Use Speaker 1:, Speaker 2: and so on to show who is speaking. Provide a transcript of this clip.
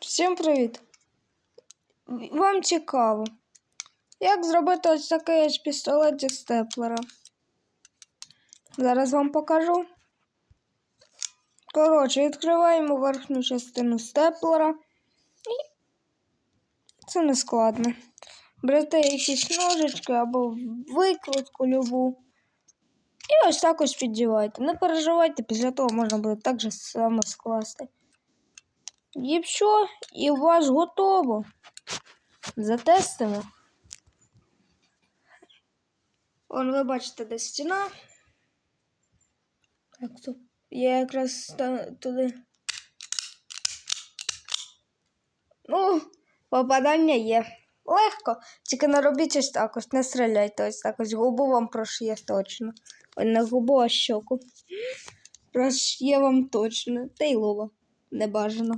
Speaker 1: Всім привіт! Вам цікаво, як зробити ось такий ось пістолет зі степлера. Зараз вам покажу. Коротше, відкриваємо верхню частину степлера. І це не складно. Берете якісь ножички або викрутку любу. І ось так ось піддівайте. Не переживайте, після того можна буде так же само скласти. Все, і у вас готово. Затестимо. Вон ви бачите, де стіна. Так, стоп. Я якраз туди. Ну, попадання є. Легко. Тільки не робіть ось так ось, не стріляйте ось так ось. Губу вам прошиє точно. Ой, не губу, а щоку. Прошиє вам точно. Та й лоба. Не бажано.